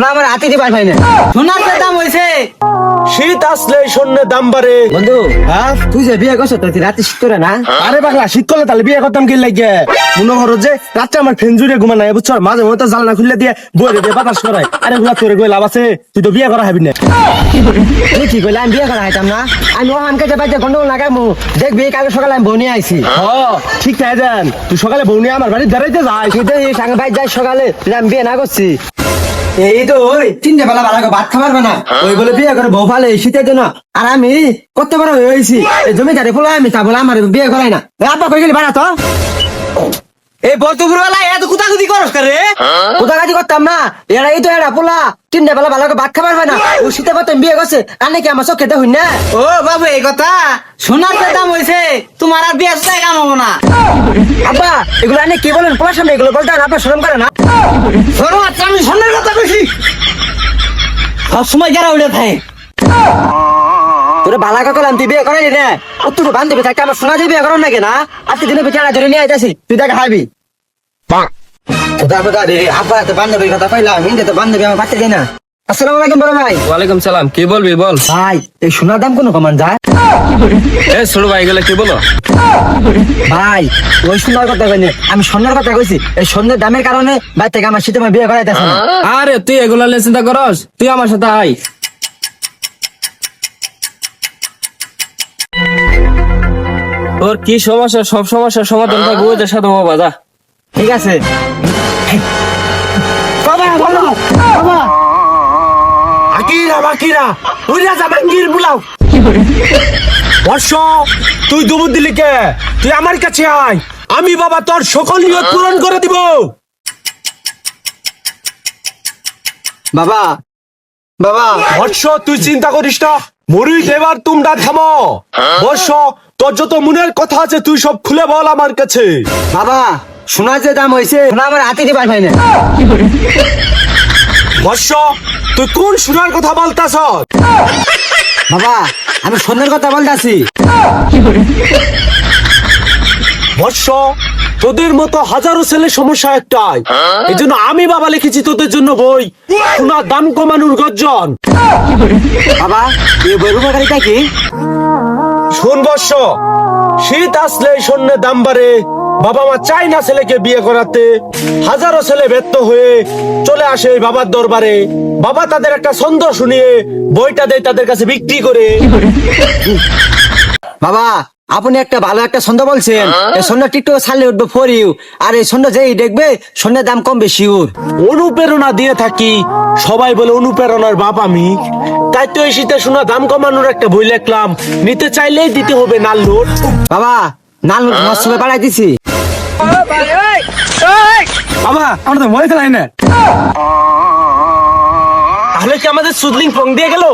না আমার হাতে দিবার ভাই না সোনার যে দাম হয়েছে শীত আসলে স্বর্ণের দাম বাড়ে। বন্ধু হ্যাঁ? তুই যে বিয়ে করছ তুই রাতে শীত করে না? আরে শীত করলে তাহলে বিয়ে করতাম কি লাগে মনে করো যে রাত্রে আমার ফ্যান জুড়ে ঘুমা নাই বুঝছ? মাঝে মধ্যে জানলা খুলে দিয়ে বই দিয়ে বাতাস করায়। আরে গুলা তোরে গই লাভ আছে? তুই তো বিয়ে করা হবি না। তুই কি করলে আমি বিয়ে করা হইতাম না? আমি যে বাইতে গন্ডগোল লাগাই মু দেখবি কালকে সকালে আমি বনি আইছি। হ ঠিক তাই দেন। তুই সকালে বউ নিয়ে আমার বাড়ি দাঁড়াইতে যাই সঙ্গে বাইর যাই সকালে। আমি বিয়ে না করছি। এই তো ওই তিনটে বেলা বেলা ভাত খাবার না ওই বলে বিয়ে করে বউ ফালে শীতের জন্য। আর আমি কত বড় হয়েছি জমিদারে ফুলো আমি তা বলে আমার বিয়ে করাই না। আব্বা কই গেলি বাড়া তো? এই বলতুপুর বেলা এত কুতাকুতি করস রে? কুতাকাতি করতাম না। এরা এই তো এরা পোলা। তিনটে বেলা ভালো করে ভাত খাবার না। ও শীতে করতাম বিয়ে করছে। আর নাকি আমার চোখ হই না? ও বাবু এই কথা সোনার যে দাম হয়েছে তোমার আর বিয়ে কাম কামাবো না। আব্বা এগুলো আনে কি বলেন? পোলার সামনে এগুলো বলতে আপনার শরম করে না? শোনো আচ্ছা আমি সোনার কথা বেশি সবসময় যারা উঠে থাকে। তোরে বালা কাকলাম তুই বিয়ে করাই রে উত্তর বান্ধবী থাকতে আমার শোনা করার নাকি না? আজকে দিনে বেচারা ধরে নিয়ে আইতাছি তুই তাকে খোদা রে আব্বা তো বান্ধবীর কথা হিন্দে তো বান্ধবী আমার বাচ্চা দেয় না। আসসালামু আলাইকুম বড় ভাই। ওয়ালাইকুম সালাম কি বলবি বল? ভাই এই সোনার দাম কোনো কমান যায়? এ ছোট ভাই গেলে কি বলো? ভাই ওই সোনার কথা কইনি আমি স্বর্ণের কথা কইছি এই স্বর্ণের দামের কারণে ভাই থেকে আমার আমার বিয়ে করাইতেছে আরে তুই এগুলা নিয়ে চিন্তা করস? তুই আমার সাথে আই তোর কি সমস্যা? সব সমস্যার সমাধান থাকবে ওদের সাথে বাবা যা। ঠিক আছে? বাবা বাবা বাবা। আকিরা বাকিরা উইরা জামাঙ্গীর বুলাও। বর্ষ তুই দুবুদ দিলি কে? তুই আমার কাছে আয়। আমি বাবা তোর সকল নিয়ত পূরণ করে দিব। বাবা। বাবা। বর্ষ তুই চিন্তা করিস না। মরুই দেবার তোমরা থামো। বর্ষ তোর যত মনের কথা আছে তুই সব খুলে বল আমার কাছে। বাবা সোনার যে দাম হয়েছে সোনা আমার হাতে দিবার ভাই না। বর্ষ তুই কোন সোনার কথা বলতাস বাবা আমি সোনার কথা বলতেছি। বর্ষ তোদের মতো হাজারো ছেলে সমস্যা একটাই। এই জন্য আমি বাবা লিখেছি তোদের জন্য বই। সোনার দাম কমানোর গর্জন। বাবা এই বই কি? শোন বর্ষ, শীত আসলে স্বর্ণের দাম বাড়ে। বাবা মা চাই না ছেলেকে বিয়ে করাতে। হাজারো ছেলে ব্যর্থ হয়ে চলে আসে বাবার দরবারে। বাবা তাদের একটা ছন্দ শুনিয়ে বইটা দেয় তাদের কাছে বিক্রি করে। বাবা আপনি একটা ভালো একটা ছন্দ বলছেন। এই ছন্দ টিকটক ছাড়লে উঠবো ফর ইউ আর এই ছন্দ যেই দেখবে স্বর্ণের দাম কমবে শিউর অনুপ্রেরণা দিয়ে থাকি। সবাই বলে অনুপ্রেরণার বাপ আমি। তাই তো এই শীতে শোনা দাম কমানোর একটা বই লিখলাম। নিতে চাইলেই দিতে হবে নাল নোট। বাবা নাল মশলা বাড়াই দিছি। বাবা আমরা তো খেলাই না। তাহলে কি আমাদের সুদলিং ফং দিয়ে গেল?